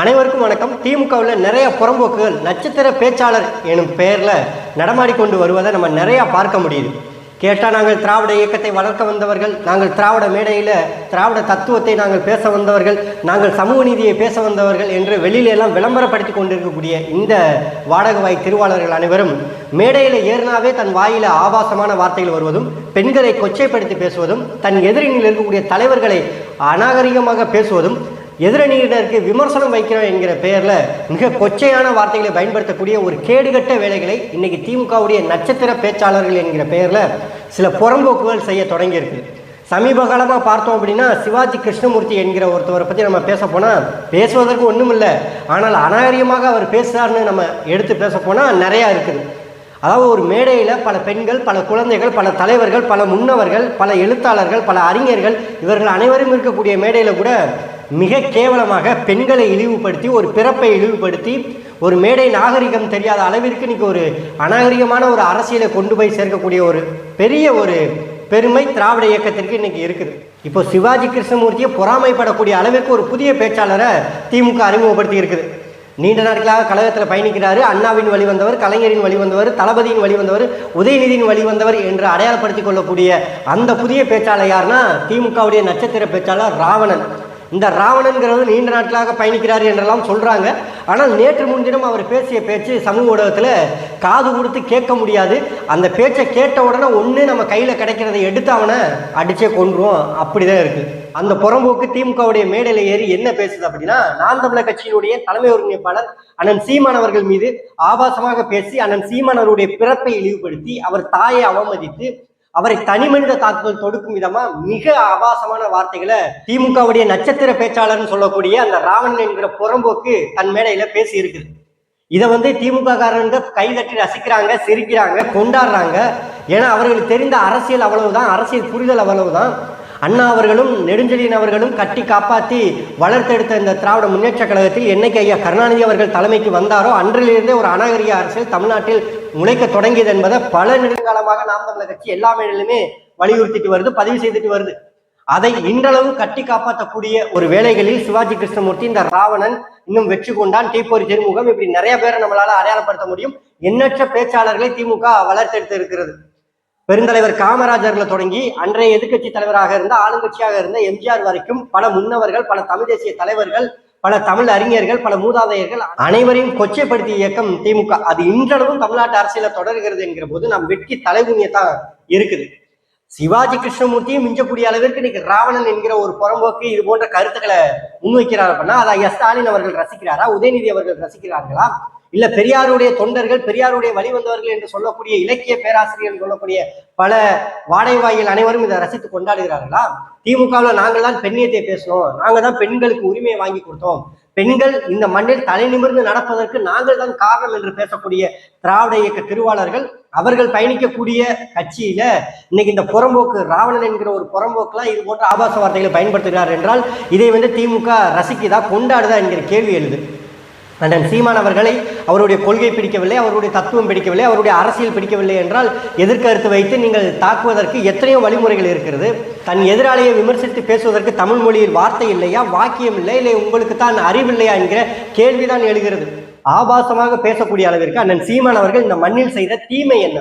அனைவருக்கும் வணக்கம். திமுகவில் நிறைய புறம்போக்குகள் நட்சத்திர பேச்சாளர் எனும் பெயரில் நடமாடிக்கொண்டு வருவதை நம்ம நிறையா பார்க்க முடியுது. கேட்டால் நாங்கள் திராவிட இயக்கத்தை வளர்க்க வந்தவர்கள் நாங்கள் திராவிட மேடையில் திராவிட தத்துவத்தை நாங்கள் பேச வந்தவர்கள் நாங்கள் சமூக நீதியை பேச வந்தவர்கள் என்று வெளியில எல்லாம் விளம்பரப்படுத்தி கொண்டிருக்கக்கூடிய இந்த வாடகவாய் திருவாளர்கள் அனைவரும் மேடையில் ஏறினாவே தன் வாயில் ஆபாசமான வார்த்தைகள் வருவதும் பெண்களை கொச்சைப்படுத்தி பேசுவதும் தன் எதிரினில் இருக்கக்கூடிய தலைவர்களை அநாகரிகமாக பேசுவதும் எதிரணியினருக்கு விமர்சனம் வைக்கிறோம் என்கிற பெயரில் மிக கொச்சையான வார்த்தைகளை பயன்படுத்தக்கூடிய ஒரு கேடுகட்ட வேலைகளை இன்னைக்கு திமுகவுடைய நட்சத்திர பேச்சாளர்கள் என்கிற பெயரில் சில புறம்போக்குகள் செய்ய தொடங்கியிருக்கு. சமீப காலமாக பார்த்தோம் அப்படின்னா சிவாஜி கிருஷ்ணமூர்த்தி என்கிற ஒருத்தவரை பற்றி நம்ம பேச போனால் பேசுவதற்கு ஒன்றும் இல்லை ஆனால் அநாகரிகமாக அவர் பேசுகிறார்னு நம்ம எடுத்து பேச போனால் நிறையா இருக்குது. அதாவது ஒரு மேடையில் பல பெண்கள் பல குழந்தைகள் பல தலைவர்கள் பல முன்னவர்கள் பல எழுத்தாளர்கள் பல அறிஞர்கள் இவர்கள் அனைவரும் இருக்கக்கூடிய மேடையில் கூட மிக கேவலமாக பெண்களை இழிவுபடுத்தி ஒரு பிறப்பை இழிவுபடுத்தி ஒரு மேடை நாகரிகம் தெரியாத அளவிற்கு இன்னைக்கு ஒரு அநாகரிகமான ஒரு அரசியலை கொண்டு போய் சேர்க்கக்கூடிய ஒரு பெரிய ஒரு பெருமை திராவிட இயக்கத்திற்கு இன்னைக்கு இருக்குது. இப்போ சிவாஜி கிருஷ்ணமூர்த்தியை பொறாமைப்படக்கூடிய அளவிற்கு ஒரு புதிய பேச்சாளரை திமுக அறிமுகப்படுத்தி இருக்குது நீண்ட நாட்களாக கழகத்தில் பயணிக்கிறாரு. அண்ணாவின் வழி வந்தவர் கலைஞரின் வழி வந்தவர் தளபதியின் வழி வந்தவர் உதயநிதியின் வழி வந்தவர் என்று அடையாளப்படுத்திக் கொள்ளக்கூடிய அந்த புதிய பேச்சாளர் யாருன்னா திமுகவுடைய நட்சத்திர பேச்சாளர் ராவணன். இந்த ராவணன்கிறவர் நீண்ட நாட்களாக பயணிக்கிறார் என்றெல்லாம் சொல்கிறாங்க ஆனால் நேற்று முன்தினம் அவர் பேசிய பேச்சு சமூக ஊடகத்தில் காது கொடுத்து கேட்க முடியாது. அந்த பேச்சை கேட்ட உடனே ஒன்று நம்ம கையில் கிடைக்கிறத எடுத்து அவனை அடிச்சே கொன்றுவோம் அப்படி தான் இருக்குது அந்த புறம்போக்கு திமுகவுடைய மேடையில் ஏறி என்ன பேசுது அப்படின்னா நான் தமிழர் கட்சியினுடைய தலைமை ஒருங்கிணைப்பாளர் அண்ணன் சீமான் அவர்கள் மீது ஆபாசமாக பேசி அண்ணன் சீமானவருடைய பிறப்பை இழிவுபடுத்தி அவர் தாயை அவமதித்து அவரை தனி மனித தாக்குதல் தொடுக்கும் விதமா மிக ஆபாசமான வார்த்தைகளை திமுகவுடைய நட்சத்திர பேச்சாளர்னு சொல்லக்கூடிய அந்த ராவணன் என்கிற புறம்போக்கு தன் மேடையில பேசி இருக்குது இதை வந்து திமுக காரங்க கை தட்டி ரசிக்கிறாங்க சிரிக்கிறாங்க கொண்டாடுறாங்க. ஏன்னா அவர்களுக்கு தெரிந்த அரசியல் அவ்வளவுதான் அரசியல் புரிதல் அவ்வளவுதான். அண்ணா அவர்களும் நெடுஞ்செழியன் அவர்களும் கட்டி காப்பாற்றி வளர்த்தெடுத்த இந்த திராவிட முன்னேற்ற கழகத்தில் என்னைக்கு ஐயா கருணாநிதி அவர்கள் தலைமைக்கு வந்தாரோ அன்றிலிருந்தே ஒரு அநாகரிக அரசியல் தமிழ்நாட்டில் முளைக்க தொடங்கியது என்பதை பல நெடுங்காலமாக நாம் தமிழர் கட்சி எல்லா மேடையிலுமே வலியுறுத்திட்டு வருது பதிவு செய்துட்டு வருது. அதை இன்றளவு கட்டி காப்பாற்றக்கூடிய ஒரு வேலைகளில் சிவாஜி கிருஷ்ணமூர்த்தி இந்த ராவணன் இன்னும் வெற்றி கொண்டான். தீப்பொறி திருமுகம். இப்படி நிறைய பேரை நம்மளால அடையாளப்படுத்த முடியும். எண்ணற்ற பேச்சாளர்களை திமுக வளர்த்தெடுத்து இருக்கிறது பெருந்தலைவர் காமராஜர்ல தொடங்கி அன்றைய எதிர்க்கட்சி தலைவராக இருந்த ஆளுங்கட்சியாக இருந்த எம்ஜிஆர் வரைக்கும் பல முன்னவர்கள் பல தமிழ் தேசிய தலைவர்கள் பல தமிழ் அறிஞர்கள் பல மூதாதையர்கள் அனைவரையும் கொச்சைப்படுத்திய இயக்கம் திமுக அது இன்றளவும் தமிழ்நாட்டு அரசியல தொடர்கிறது என்கிற போது நம் வெற்றி தலைகுனியத்தான் இருக்குது. சிவாஜி கிருஷ்ணமூர்த்தியும் மிஞ்சக்கூடிய அளவிற்கு இன்னைக்கு ராவணன் என்கிற ஒரு புறம்போக்கு இது போன்ற கருத்துக்களை முன்வைக்கிறார் அப்படின்னா அதை ஐயா ஸ்டாலின் அவர்கள் ரசிக்கிறாரா உதயநிதி அவர்கள் ரசிக்கிறார்களா? இல்ல பெரியாருடைய தொண்டர்கள் பெரியாருடைய வழி வந்தவர்கள் என்று சொல்லக்கூடிய இலக்கிய பேராசிரியர் சொல்லக்கூடிய பல வாடைவாயில் அனைவரும் இதை ரசித்து கொண்டாடுகிறார்களா? திமுகவில் நாங்கள் தான் பெண்ணியத்தை பேசணும் நாங்கள் தான் பெண்களுக்கு உரிமையை வாங்கி கொடுத்தோம். பெண்கள் இந்த மண்ணில் தலை நிமிர்ந்து நடப்பதற்கு நாங்கள் தான் காரணம் என்று பேசக்கூடிய திராவிட இயக்க திருவாளர்கள் அவர்கள் பயணிக்கக்கூடிய கட்சியில இன்னைக்கு இந்த புறம்போக்கு ராவணன் என்கிற ஒரு புறம்போக்கெல்லாம் இது போன்ற ஆபாச வார்த்தைகளை பயன்படுத்துகிறார் என்றால் இதை வந்து திமுக ரசிக்குதா கொண்டாடுதா என்கிற கேள்வி எழுது. அண்ணன் சீமான் அவர்களை அவருடைய கொள்கை பிடிக்கவில்லை அவருடைய தத்துவம் பிடிக்கவில்லை அவருடைய அரசியல் பிடிக்கவில்லை என்றால் எதிர்கருத்து வைத்து நீங்கள் தாக்குவதற்கு எத்தனையோ வழிமுறைகள் இருக்கிறது. தன் எதிராளியை விமர்சித்து பேசுவதற்கு தமிழ் மொழியில் வார்த்தை இல்லையா வாக்கியம் இல்லை இல்லை உங்களுக்கு தான் அறிவில்லையா என்கிற கேள்விதான் எழுகிறது. ஆபாசமாக பேசக்கூடிய அளவிற்கு அண்ணன் சீமான் அவர்கள் இந்த மண்ணில் செய்த தீமை என்ன?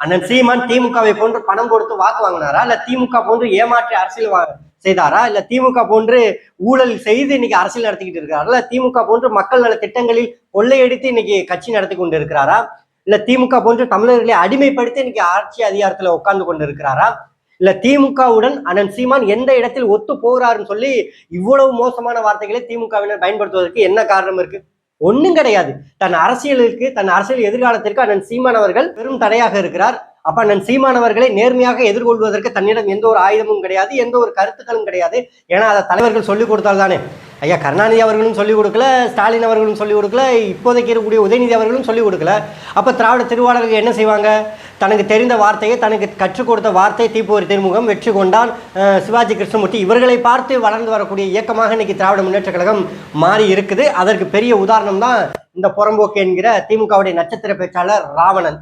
அண்ணன் சீமான் திமுகவை போன்று பணம் கொடுத்து வாக்கு வாங்கினாரா? இல்ல திமுக போன்று ஏமாற்றி அரசியல் செய்தாரா? இல்ல திமுக போன்று ஊழல் செய்து இன்னைக்கு அரசியல் நடத்திக்கிட்டு இருக்கிறாரா இல்ல திமுக போன்று மக்கள் நல திட்டங்களில் கொள்ளையடித்து இன்னைக்கு கட்சி நடத்தி கொண்டு இருக்கிறாரா இல்ல திமுக போன்று தமிழர்களை அடிமைப்படுத்தி இன்னைக்கு ஆட்சி அதிகாரத்துல உட்கார்ந்து கொண்டு இருக்கிறாரா இல்ல திமுகவுடன் அண்ணன் சீமான் எந்த இடத்தில் ஒத்து போகிறாருன்னு சொல்லி இவ்வளவு மோசமான வார்த்தைகளை திமுகவினர் பயன்படுத்துவதற்கு என்ன காரணம் இருக்கு? ஒன்றும் கிடையாது. தன் அரசியலுக்கு தன் அரசியல் எதிர்காலத்திற்கு அண்ணன் சீமான் அவர்கள் பெரும் தடையாக இருக்கிறார். அப்ப நான் சீமானவர்களை நேர்மையாக எதிர்கொள்வதற்கு தன்னிடம் எந்த ஒரு ஆயுதமும் கிடையாது எந்த ஒரு கருத்துக்களும் கிடையாது. ஏன்னா அதை தலைவர்கள் சொல்லிக் கொடுத்தால் தானே ஐயா கருணாநிதி அவர்களும் சொல்லிக் கொடுக்கல ஸ்டாலின் அவர்களும் சொல்லிக் கொடுக்கல இப்போதைக்கு இருக்கக்கூடிய உதயநிதி அவர்களும் சொல்லிக் கொடுக்கல. அப்போ திராவிட திருவாளர்கள் என்ன செய்வாங்க? தனக்கு தெரிந்த வார்த்தையை தனக்கு கற்றுக் கொடுத்த வார்த்தை தீப்போர் திருமுகம் வெற்றி கொண்டான் சிவாஜி கிருஷ்ணமூர்த்தி. இவர்களை பார்த்து வளர்ந்து வரக்கூடிய இயக்கமாக இன்னைக்கு திராவிட முன்னேற்ற கழகம் மாறி இருக்குது. அதற்கு பெரிய உதாரணம் தான் இந்த புறம்போக்கு என்கிற திமுகவுடைய நட்சத்திர பேச்சாளர் ராவணன்.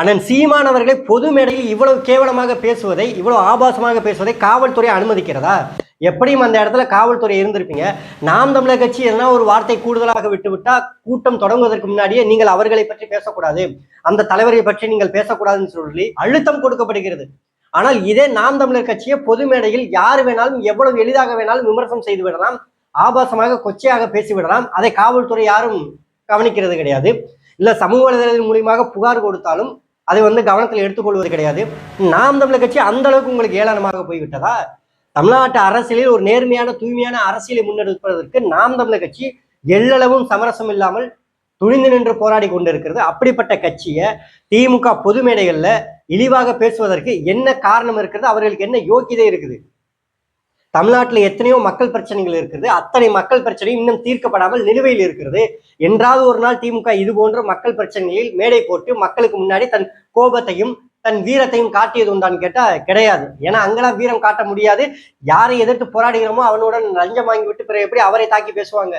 அண்ணன் சீமான் அவர்களை பொது மேடையில் இவ்வளவு கேவலமாக பேசுவதை இவ்வளவு ஆபாசமாக பேசுவதை காவல்துறை அனுமதிக்கிறதா? எப்படியும் அந்த இடத்துல காவல்துறை இருந்திருப்பீங்க. நாம் தமிழர் கட்சி எதனா ஒரு வார்த்தை கூடுதலாக விட்டுவிட்டா கூட்டம் தொடங்குவதற்கு முன்னாடியே நீங்கள் அவர்களை பற்றி பேசக்கூடாது. அந்த தலைவரை பற்றி நீங்கள் பேசக்கூடாதுன்னு சொல்லி அழுத்தம் கொடுக்கப்படுகிறது. ஆனால் இதே நாம் தமிழர் கட்சியை பொது மேடையில் யார் வேணாலும் எவ்வளவு எளிதாக வேணாலும் விமர்சனம் செய்து விடலாம். ஆபாசமாக கொச்சையாக பேசிவிடலாம் அதை காவல்துறை யாரும் கவனிக்கிறது கிடையாது. இல்லை சமூக வலைதளத்தின் மூலியமாக புகார் கொடுத்தாலும் அதை வந்து கவனத்தில் எடுத்துக்கொள்வது கிடையாது. நாம் தமிழர் கட்சி அந்த அளவுக்கு உங்களுக்கு ஏளனமாக போய்விட்டதா? தமிழ்நாட்டு அரசியலில் ஒரு நேர்மையான தூய்மையான அரசியலை முன்னெடுப்பதற்கு நாம் தமிழர் கட்சி எல்லளவும் சமரசம் இல்லாமல் துணிந்து நின்று போராடி கொண்டிருக்கிறது. அப்படிப்பட்ட கட்சியை திமுக பொதுமேடைகளில் இழிவாக பேசுவதற்கு என்ன காரணம் இருக்கிறது? அவர்களுக்கு என்ன யோக்கியதை இருக்குது? தமிழ்நாட்டில் எத்தனையோ மக்கள் பிரச்சனைகள் இருக்குது. அத்தனை மக்கள் பிரச்சனையும் இன்னும் தீர்க்கப்படாமல் நிலுவையில் இருக்கிறது. என்றாவது ஒரு நாள் திமுக இது போன்ற மக்கள் பிரச்சனைகளில் மேடை போட்டு மக்களுக்கு முன்னாடி தன் கோபத்தையும் தன் வீரத்தையும் காட்டியது உண்டான்னு கேட்டால் கிடையாது. ஏன்னா அங்கெல்லாம் வீரம் காட்ட முடியாது. யாரை எதிர்த்து போராடுகிறோமோ அவனுடன் லஞ்சம் வாங்கி விட்டு பிறகு எப்படி அவரை தாக்கி பேசுவாங்க?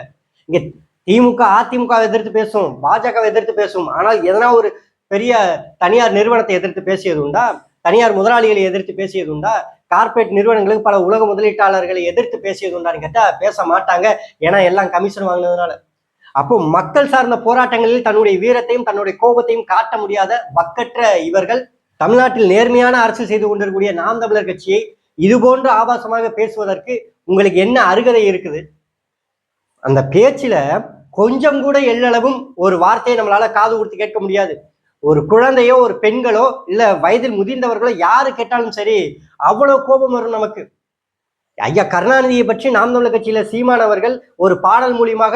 இங்க திமுக அதிமுக எதிர்த்து பேசும் பாஜக எதிர்த்து பேசும். ஆனால் எதனா ஒரு பெரிய தனியார் நிறுவனத்தை எதிர்த்து பேசியது உண்டா? தனியார் முதலாளிகளை எதிர்த்து பேசியது உண்டா? கார்ப்பரேட் நிறுவனங்களுக்கு பல உலக முதலீட்டாளர்களை எதிர்த்து பேசியது உண்டான்னு கேட்டால் பேச மாட்டாங்க. ஏன்னா எல்லாம் கமிஷன் வாங்கினதுனால. அப்போ மக்கள் சார்ந்த போராட்டங்களில் தன்னுடைய வீரத்தையும் தன்னுடைய கோபத்தையும் காட்ட முடியாத வக்கற்ற இவர்கள் தமிழ்நாட்டில் நேர்மையான அரசு செய்து கொண்டிருக்கக்கூடிய நாம் தமிழர் கட்சியை இது போன்று ஆபாசமாக பேசுவதற்கு உங்களுக்கு என்ன அருகதை இருக்குது? அந்த பேச்சில கொஞ்சம் கூட எள்ளளவும் ஒரு வார்த்தையை நம்மளால காது கொடுத்து கேட்க முடியாது. ஒரு குழந்தையோ ஒரு பெண்களோ இல்ல வயதில் முதிர்ந்தவர்களோ யாரு கேட்டாலும் சரி அவ்வளவு கோபம் வரும் நமக்கு. ஐயா கருணாநிதியை பற்றி நாம் தமிழர் கட்சியில சீமானவர்கள் ஒரு பாடல் மூலியமாக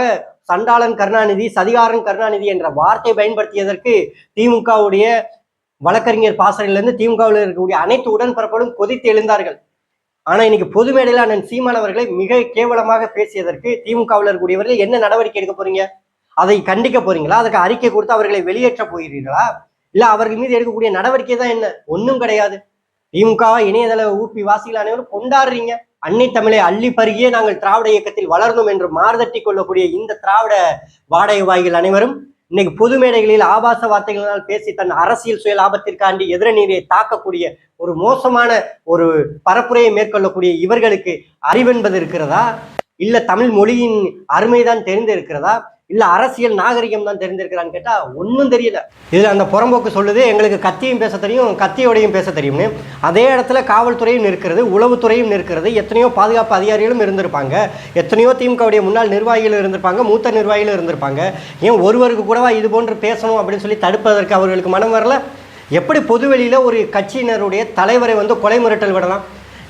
சண்டாளன் கருணாநிதி சதிகாரன் கருணாநிதி என்ற வார்த்தை பயன்படுத்தியதற்கு திமுகவுடைய வழக்கறிஞர் பாசறையிலிருந்து திமுகவில் இருக்கக்கூடிய அனைத்து உடன்பரப்படும் கொதித்து எழுந்தார்கள். ஆனா இன்னைக்கு பொது மேடையில் அண்ணன் சீமானவர்களை மிக கேவலமாக பேசியதற்கு திமுகவில் இருக்கக்கூடியவர்கள் என்ன நடவடிக்கை எடுக்க போறீங்க? அதை கண்டிக்க போறீங்களா? அதுக்கு அறிக்கை கொடுத்து அவர்களை வெளியேற்ற போகிறீர்களா? இல்ல அவர்கள் மீது எடுக்கக்கூடிய நடவடிக்கை தான் என்ன? ஒன்றும் கிடையாது. திமுகவா இணையதள ஊப்பி வாசிகள் அனைவரும் கொண்டாடுறீங்க. அன்னை தமிழை அள்ளி பருகியே நாங்கள் திராவிட இயக்கத்தில் வளர்ந்தோம் என்று மாறுதட்டி கொள்ளக்கூடிய இந்த திராவிட வாடகை வாய்கள் அனைவரும் இன்னைக்கு பொது மேடைகளில் ஆபாச வார்த்தைகளினால் பேசி தன் அரசியல் சுய லாபத்திற்காண்டி எதிரநீரை தாக்கக்கூடிய ஒரு மோசமான ஒரு பரப்புரையை மேற்கொள்ளக்கூடிய இவர்களுக்கு அறிவென்பது இருக்கிறதா? இல்ல தமிழ் மொழியின் அருமைதான் தெரிந்து இருக்கிறதா இல்லை அரசியல் நாகரிகம் தான் தெரிஞ்சிருக்கிறான்னு கேட்டால் ஒன்றும் தெரியல. இதில் அந்த புறம்போக்கு சொல்லுது எங்களுக்கு கத்தியும் பேச தெரியும் கத்தியோடையும் பேச தெரியும்னு. அதே இடத்துல காவல்துறையும் இருக்கிறது உளவுத்துறையும் நிற்கிறது எத்தனையோ பாதுகாப்பு அதிகாரிகளும் இருந்திருப்பாங்க. எத்தனையோ திமுகவுடைய முன்னாள் நிர்வாகிகள் இருந்திருப்பாங்க மூத்த நிர்வாகிகளும் இருந்திருப்பாங்க. ஏன் ஒருவருக்கு கூடவா இது போன்று பேசணும் அப்படின்னு சொல்லி தடுப்பதற்கு அவர்களுக்கு மனம் வரல? எப்படி பொதுவெளியில் ஒரு கட்சியினருடைய தலைவரை வந்து கொலை மிரட்டல் விடலாம்?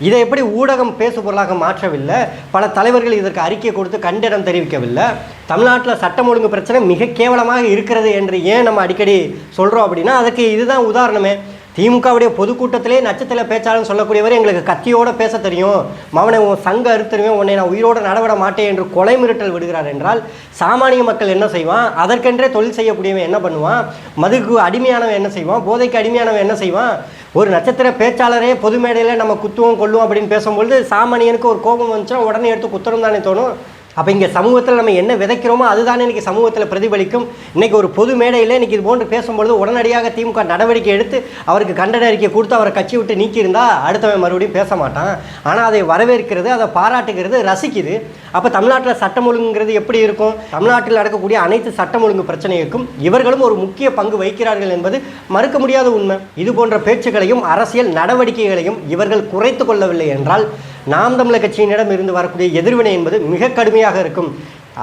இதை எப்படி ஊடகம் பேசு பொருளாக மாற்றவில்லை? பல தலைவர்கள் இதற்கு அறிக்கை கொடுத்து கண்டனம் தெரிவிக்கவில்லை. தமிழ்நாட்டில் சட்டம் ஒழுங்கு பிரச்சனை மிக கேவலமாக இருக்கிறது என்று ஏன் நம்ம அடிக்கடி சொல்கிறோம் அப்படின்னா அதுக்கு இதுதான் உதாரணமே. திமுகவுடைய பொதுக்கூட்டத்திலே நட்சத்திர பேச்சாளர் சொல்லக்கூடியவர் எங்களுக்கு கத்தியோட பேச தெரியும். மவனை உன் சங்க அறுத்தருவேன் உன்னை நான் உயிரோடு நடவிட மாட்டேன் என்று கொலை மிரட்டல் விடுகிறார் என்றால் சாமானிய மக்கள் என்ன செய்வான்? அதற்கென்றே தொழில் செய்யக்கூடியவன் என்ன பண்ணுவான்? மதுக்கு அடிமையானவன் என்ன செய்வான்? போதைக்கு அடிமையானவன் என்ன செய்வான்? ஒரு நட்சத்திர பேச்சாளரே பொது மேடையில் நம்ம குத்துவோம் கொள்ளுவோம் அப்படின்னு பேசும்பொழுது சாமானியனுக்கு ஒரு கோபம் வந்துச்சுன்னா உடனே எடுத்து குத்துறோம் தானே தோணும். அப்போ இங்கே சமூகத்தில் நம்ம என்ன விதைக்கிறோமோ அதுதானே இன்றைக்கி சமூகத்தில் பிரதிபலிக்கும். இன்றைக்கி ஒரு பொது மேடையில் இன்றைக்கி இது போன்று பேசும்பொழுது உடனடியாக திமுக நடவடிக்கை எடுத்து அவருக்கு கண்டன அறிக்கை கொடுத்து அவரை கட்சி விட்டு நீக்கியிருந்தால் அடுத்தவன் மறுபடியும் பேச மாட்டான். ஆனால் அதை வரவேற்கிறது அதை பாராட்டுகிறது ரசிக்குது. அப்போ தமிழ்நாட்டில் சட்டம் ஒழுங்குங்கிறது எப்படி இருக்கும்? தமிழ்நாட்டில் நடக்கக்கூடிய அனைத்து சட்டம் ஒழுங்கு பிரச்சனைகளுக்கும் இவர்களும் ஒரு முக்கிய பங்கு வகிக்கிறார்கள் என்பது மறுக்க முடியாத உண்மை. இது போன்ற பேச்சுக்களையும் அரசியல் நடவடிக்கைகளையும் இவர்கள் குறைத்து கொள்ளவில்லை என்றால் நாம் தமிழர் கட்சியினிடம் இருந்து வரக்கூடிய எதிர்வினை என்பது மிக கடுமையாக இருக்கும்.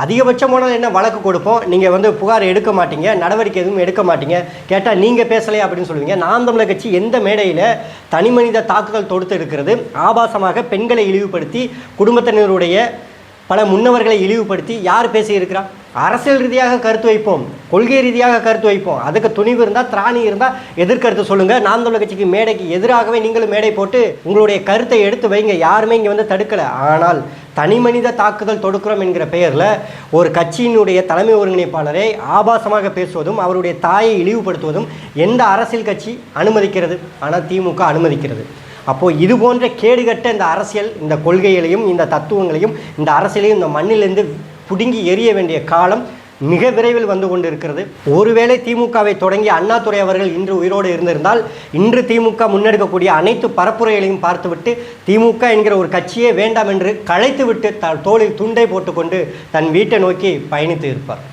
அதிகபட்சம் போனால் என்ன வழக்கு கொடுப்போம். நீங்கள் வந்து புகார் எடுக்க மாட்டீங்க நடவடிக்கை எதுவும் எடுக்க மாட்டீங்க. கேட்டால் நீங்கள் பேசலையே அப்படின்னு சொல்லுவீங்க. நாம் தமிழர் கட்சி எந்த மேடையில் தனி மனித தாக்குதல் தொடுத்து இருக்கிறது ஆபாசமாக பெண்களை இழிவுபடுத்தி குடும்பத்தினருடைய பல முன்னவர்களை இழிவுபடுத்தி யார் பேசியிருக்கிறா? அரசியல் ரீதியாக கருத்து வைப்போம் கொள்கை ரீதியாக கருத்து வைப்போம். அதுக்கு துணிவு இருந்தால் திராணி இருந்தால் எதிர்கருத்து சொல்லுங்கள் நாம் தமிழ் கட்சிக்கு மேடைக்கு எதிராகவே நீங்களும் மேடை போட்டு உங்களுடைய கருத்தை எடுத்து வைங்க. யாருமே இங்கே வந்து தடுக்கலை. ஆனால் தனி மனித தாக்குதல் தொடுக்கிறோம் என்கிற பெயரில் ஒரு கட்சியினுடைய தலைமை ஒருங்கிணைப்பாளரை ஆபாசமாக பேசுவதும் அவருடைய தாயை இழிவுபடுத்துவதும் எந்த அரசியல் கட்சி அனுமதிக்கிறது? ஆனால் திமுக அனுமதிக்கிறது. அப்போது இது போன்ற கேடுகட்ட இந்த அரசியல் இந்த கொள்கைகளையும் இந்த தத்துவங்களையும் இந்த அரசியலையும் இந்த மண்ணிலிருந்து பிடுங்கி எறிய வேண்டிய காலம் மிக விரைவில் வந்து கொண்டிருக்கிறது. ஒருவேளை திமுகவை தொடங்கி அண்ணாதுரை அவர்கள் இன்று உயிரோடு இருந்திருந்தால் இன்று திமுக முன்னெடுக்கக்கூடிய அனைத்து பரப்புரைகளையும் பார்த்துவிட்டு திமுக என்கிற ஒரு கட்சியே வேண்டாம் என்று களைத்துவிட்டு த தோளில் துண்டை போட்டுக்கொண்டு தன் வீட்டை நோக்கி பயணித்து இருப்பார்.